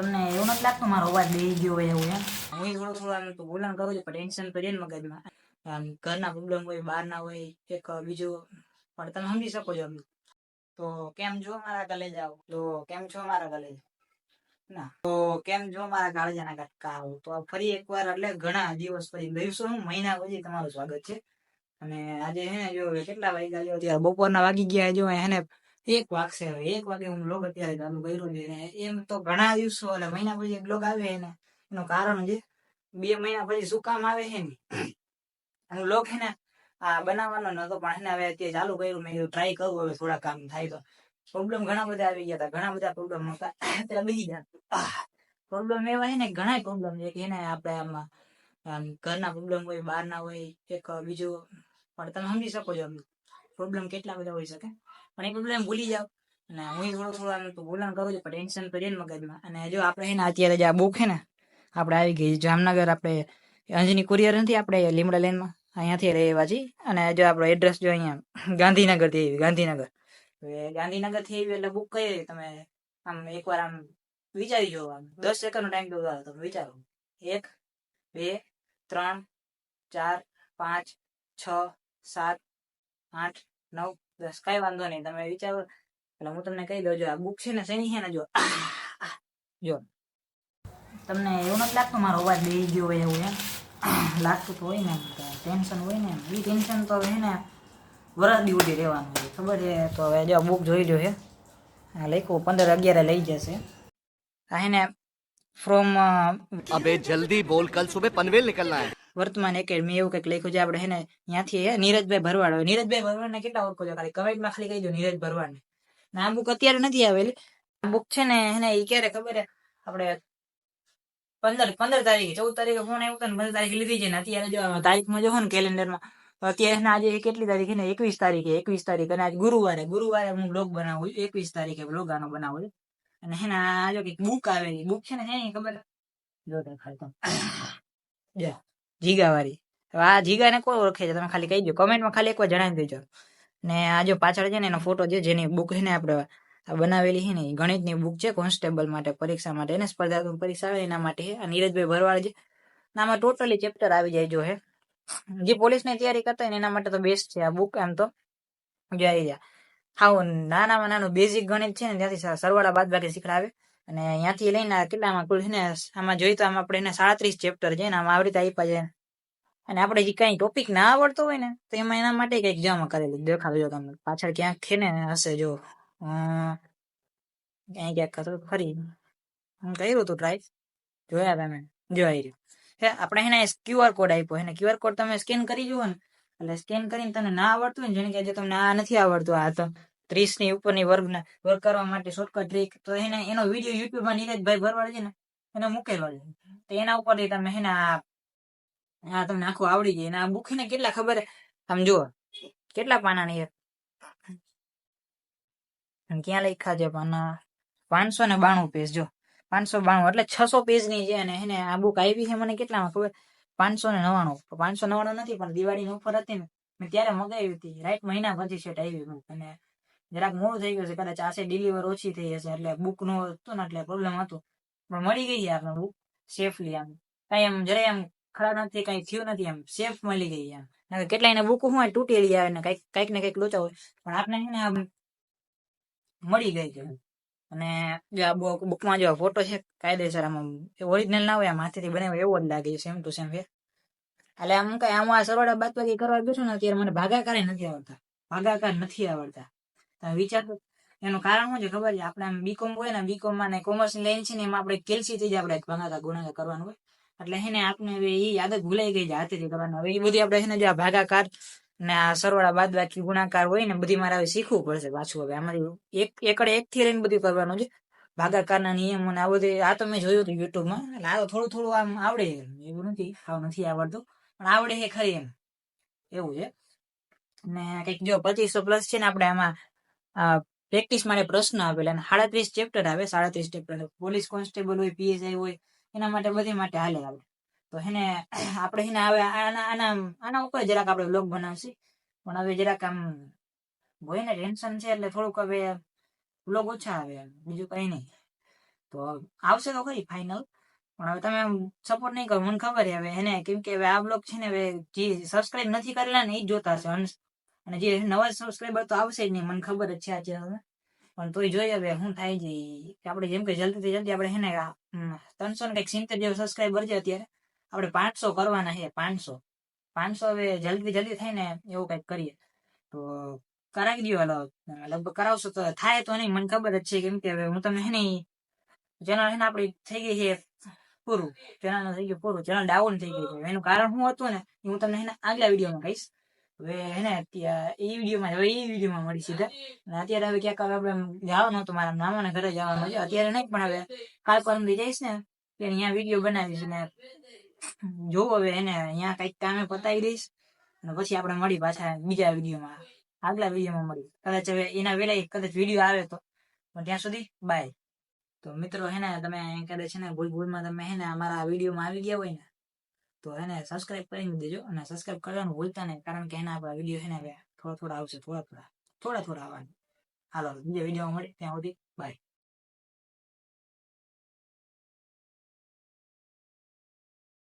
તમને એવું નથી લાગતું? મારો અવાજ બે ગયો હોય એવું એમ. હું થોડું થોડું આમ તો કરું છું, પણ ટેન્શન તો ને મગજમાં. આમ ઘરના પ્રોબ્લેમ હોય, બહારના હોય, એક બીજું, પણ તમે સમજી શકો છો. તો કેમ છો મારા કલેજાઓ તો કેમ છો મારા કલેજા ના. તો કેમ છો મારા કાળજાના કટકાઓ તો ફરી એકવાર એટલે ઘણા દિવસ પછી દિવસો મહિના પછી તમારું સ્વાગત છે. અને આજે હે જો કેટલા વાગ્યા જો બપોરના વાગી ગયા, જો હે ને એક વાગશે હવે, એક વાગે હું બ્લોગ અત્યારે ચાલુ કર્યો છે એમ તો ઘણા દિવસો, એટલે મહિના પછી એક બ્લોગ આવે ને એનું કારણ છે બે મહિના પછી શું કામ આવે છે ને? હું બ્લોગ છે ને, આ બનાવવાનો નતો, પણ એને હવે અત્યારે ચાલુ કર્યું, મેં ટ્રાય કરું હવે થોડા કામ થાય તો. પ્રોબ્લેમ ઘણા બધા આવી ગયા હતા, ઘણા બધા પ્રોબ્લેમ હતા. એટલે બીજી જાય પ્રોબ્લેમ એવા છે ને ઘણા પ્રોબ્લેમ છે કે એને આપણે આમ ઘરના પ્રોબ્લેમ હોય, બહારના હોય, એક બીજું, પણ તમે સમજી શકો છો પ્રોબ્લેમ કેટલા બધા હોઈ શકે? પણ એ પ્રોબ્લેમ ભૂલી જાવ અને હું થોડું થોડો આમ તો બોલાણ કરું છું, પણ ટેન્શન તો રહે મગજમાં. અને જો આપણે છે અત્યારે જે આ બુક છે ને, આપણે આવી ગઈ જામનગર, આપણે અંજની કુરિયર નથી આપણે લીમડા લેનમાં? અહીંયાથી રહેવા છીએ અને જો આપણો એડ્રેસ જો અહીંયા ગાંધીનગરથી આવી, ગાંધીનગર. ગાંધીનગરથી આવી એટલે બુક કઈ તમે આમ એકવાર આમ વિચારી જો આમ. દસ સેકન્ડનો ટાઈમ દો તમે વિચારો. એક, બે, ત્રણ, ચાર, પાંચ, છ, સાત, આઠ, નવ બસ કઈ વાંધો નહીં તમે વિચારો એટલે હું તમને કહી દઉં જો આ બુક છે ને શેની છે ને જો જો તમને એવું નથી લાગતું મારો અવાજ બે ગયો હોય એવું એમ લાગતું તો હોય ને ટેન્શન હોય ને એ ટેન્શન તો હવે ને વરસ ડ્યુટી રહેવાનું હોય ખબર છે તો હવે જો બુક જોઈ લો છે હા લખો પંદર અગિયારે લઈ જશે હા ને ફ્રોમ અબે જલ્દી બોલ કલ સુબહ પનવેલ નીકળના હે વર્તમાન એકેડમી એવું કંઈક લખ્યું છે, આપણે હે ને, ત્યાંથી હે, નીરજભાઈ ભરવાડ હોય. નીરજભાઈ ભરવાડને કેટલા ઓળખો છો? ખાલી કમેન્ટમાં ખાલી કહી દો નીરજ ભરવાડને. ને આ બુક અત્યારે નથી આવેલી. આ બુક છે ને એને એ ક્યારે ખબર હે? આપણે પંદર પંદર તારીખે, ચૌદ તારીખે ફોન આવ્યો ને પંદર તારીખે લીધી છે ને, અત્યારે જો તારીખમાં જો ને કેલેન્ડરમાં અત્યારે આજે કેટલી તારીખે ને, એકવીસ તારીખે, એકવીસ તારીખ, અને આજ ગુરુવારે ગુરુવારે હું બ્લોગ બનાવું છું, એકવીસ તારીખે બ્લોગ આનો બનાવું છું. અને હે ને, આ જો કંઈક બુક આવેલી બુક છે ને, હે ખબર જો દેખાય તો. જીગાવાળી હવે આ જીગાને કોઈ ઓળખે છે, તમે ખાલી કહી દો કમેન્ટમાં ખાલી એકવાર જણાવી દેજો. ને આ જો પાછળ છે ને એનો ફોટો છે, જેની બુક છે ને આપણે બનાવેલી છે ને ગણિતની બુક છે કોન્સ્ટેબલ માટે, પરીક્ષા માટે. એને સ્પર્ધાત્મક પરીક્ષા આવે એના માટે આ નીરજભાઈ ભરવાડ છે. આમાં ટોટલી ચેપ્ટર આવી જાય જો હે. જે પોલીસની તૈયારી કરતા હોય એના માટે તો બેસ્ટ છે આ બુક આમ તો. જો આવી જાય હાવ નાનામાં નાનું બેઝિક ગણિત છે ને, ત્યાંથી સરવાળા બાદ બાકી શીખડાવે. અને અહીંયાથી લઈને કેટલામાં કુલ છે ને, આમાં જોઈએ તો આમાં આપણે એને સાડત્રીસ ચેપ્ટર છે ને, આમાં આવી રીતે આપ્યા છે. અને આપણે જે કઈ ટોપિક ના આવડતો હોય ને, તો એમાં એના માટે કંઈક જમા કરેલું દેખાડજો તમને પાછળ ક્યાંક છે ને, હશે જો. ક્યાંય ક્યાંક હતું ખરી હું કર્યું હતું ટ્રાય જોયા તમે. જોઈ રહ્યું. આપણે એને ક્યુઆર કોડ આપ્યો એને ક્યુઆર કોડ તમે સ્કેન કરી જુઓ ને. એટલે સ્કેન કરીને તમને ના આવડતું હોય ને જેને કે તમને આ નથી આવડતું, આ તો. ત્રીસની ઉપરની વર્ગના વર્ક કરવા માટે શોર્ટકટ ટ્રીક તો એને, એનો વીડિયો યુટ્યુબમાં નીરજભાઈ ભરવાડ છે ને, એને મૂકેલો છે. તો એના ઉપરથી તમે એને આ તમને આખું આવડી જાય. આ બુક ને કેટલા ખબર? આમ કેટલા પાનાની છે ક્યાં લખ્યા છે પાના? પાંચસો ને બાણું પેજ જો. પાંચસો બાણું, એટલે છસો પેજની છે અને એને આ બુક આવી છે મને કેટલામાં ખબર? પાંચસો ને નવાણું પાંચસો નવાણું નથી, પણ દિવાળીની ઓફર હતી ને, મેં ત્યારે મગાવી હતી. રાઈટ મહિના પછી સેટ આવી અને જરાક મોડું થઈ ગયું છે. કદાચ આશે ડિલિવર ઓછી થઈ હશે. એટલે બુક નો હતું ને એટલે પ્રોબ્લેમ હતો. પણ મળી ગઈ છે આપણે બુક સેફલી આમ. કઈ એમ જરાય એમ ખરાબ નથી, કઈ થયું નથી એમ. સેફ મળી ગઈ એમ કેટલા એને બુક હું તૂટેલી આવે ને કંઈક કંઈક ને કંઈક લોચા હોય. પણ આપણે છે ને આમ મળી ગઈ છે. અને જો આ બુક બુકમાં જેવા ફોટો છે, કાયદેસર આમ ઓરિજિનલ ના હોય, આમ હાથેથી બનાવ્યો એવો જ લાગે છે. સેમ ટુ સેમ છે. એટલે આમ કઈ આમ આ સરવાળા બાદબાકી કરવા બેઠો ને, અત્યારે મને ભાગાકાર નથી આવડતા. ભાગાકાર નથી આવડતા. તમે વિચાર એનું કારણ શું છે ખબર છે? આપણે આમ બીકોમ હોય ને બીકોમમાં ને કોમર્સ લાઈન છે ને, એમાં આપણે કેલ્સી થી જ આપણે ભાગાકાર ગુણાકાર કરવાનું હોય. એટલે હે આપણે હવે એ આદત ભૂલાઈ ગઈ છે હાથેથી કરવાનું. હવે એ બધી આપણે છે જે આ ભાગાકાર ને આ સરવાળા બાદ બાકી ગુણાકાર હોય ને, બધી મારે હવે શીખવું પડશે પાછું હવે. આમાંથી એક, એકડે એક થી લઈને બધું કરવાનું છે. ભાગાકારના નિયમો ને આ બધું, આ તો મેં જોયું હતું યુટ્યુબમાં એટલે આ તો થોડું થોડું આમ આવડે એવું નથી, આવું નથી આવડતું. પણ આવડે છે ખરી એમ. એવું છે. ને કંઈક જો પચીસો પ્લસ છે ને, આપણે આમાં પ્રેક્ટિસ માટે પ્રશ્ન આપેલા અને સાડત્રીસ ચેપ્ટર આવે, સાડત્રીસ ચેપ્ટર પોલીસ કોન્સ્ટેબલ હોય પીએસઆઈ હોય, એના માટે બધી માટે હાલે આવે તો એને આપણે એને હવે આના આના આના ઉપર જરાક આપણે બ્લોગ બનાવશે. પણ હવે જરાક આમ હોય ને ટેન્શન છે એટલે થોડુંક હવે બ્લોગ ઓછા આવે બીજું કઈ નહીં. તો આવશે તો ખરી ફાઇનલ પણ હવે તમે સપોર્ટ નહીં કરો, મને ખબર હવે એને કેમ કે હવે આ બ્લોગ છે ને હવે જે સબસ્ક્રાઇબ નથી કરેલા ને એ જોતા હશે. અને- જે નવા સબસ્ક્રાઇબર તો આવશે જ નહીં, મને ખબર જ છે આ ચેનલ પણ તોય જોઈએ હવે શું થાય છે આપણે જેમ કે જલ્દીથી જલ્દી આપણે હે ને ત્રણસો ને કંઈક સિત્તેર જેવા સબસ્ક્રાઈબર છે અત્યારે, આપણે પાંચસો કરવાના છે, પાંચસો. પાંચસો હવે જલ્દી જલ્દી થાય ને એવું કંઈક કરીએ. તો કરાવી દો હલો. લગભગ કરાવશો તો, થાય તો નહીં, મને ખબર જ છે કેમ કે હવે હું તમને હે ને ચેનલ છે ને આપણી થઈ ગઈ છે પૂરું. ચેનલ થઈ ગયું પૂરું ચેનલ ડાઉન થઈ ગઈ છે. એનું કારણ શું હતું ને હું તમને એના આગલા વિડીયોમાં કહીશ. હવે હે એ વિડીયોમાં હવે એ વિડીયોમાં મળી સીધા અને અત્યારે હવે ક્યાંક હવે આપણે જવાનું હતું મારા મામાના ઘરે જવાનું છે અત્યારે નહીં પણ હવે કાલ પરમ જઈશ ને ત્યારે અહીંયા વીડિયો બનાવીશ ને જોવો હવે એને અહીંયા કંઈક કામે પતાવી દઈશ અને પછી આપણે મળી પાછા બીજા વિડીયોમાં આગલા વિડીયોમાં મળી કદાચ હવે એના વેલા કદાચ વીડિયો આવે તો પણ ત્યાં સુધી બાય તો મિત્રો હે ને તમે કદાચ છે ને ભૂલ ભૂલમાં તમે હે ને અમારા વિડીયોમાં આવી ગયા હોય ને તો એને સબસ્ક્રાઇબ કરી દેજો અને સબસ્ક્રાઇબ કરવાનું ભૂલતા નહીં, કારણ કે એના આપણા વીડિયો છે ને થોડા થોડા આવશે, થોડા થોડા થોડા થોડા આવવાના. હાલો, બીજા વીડિયો મળે ત્યાં સુધી બાય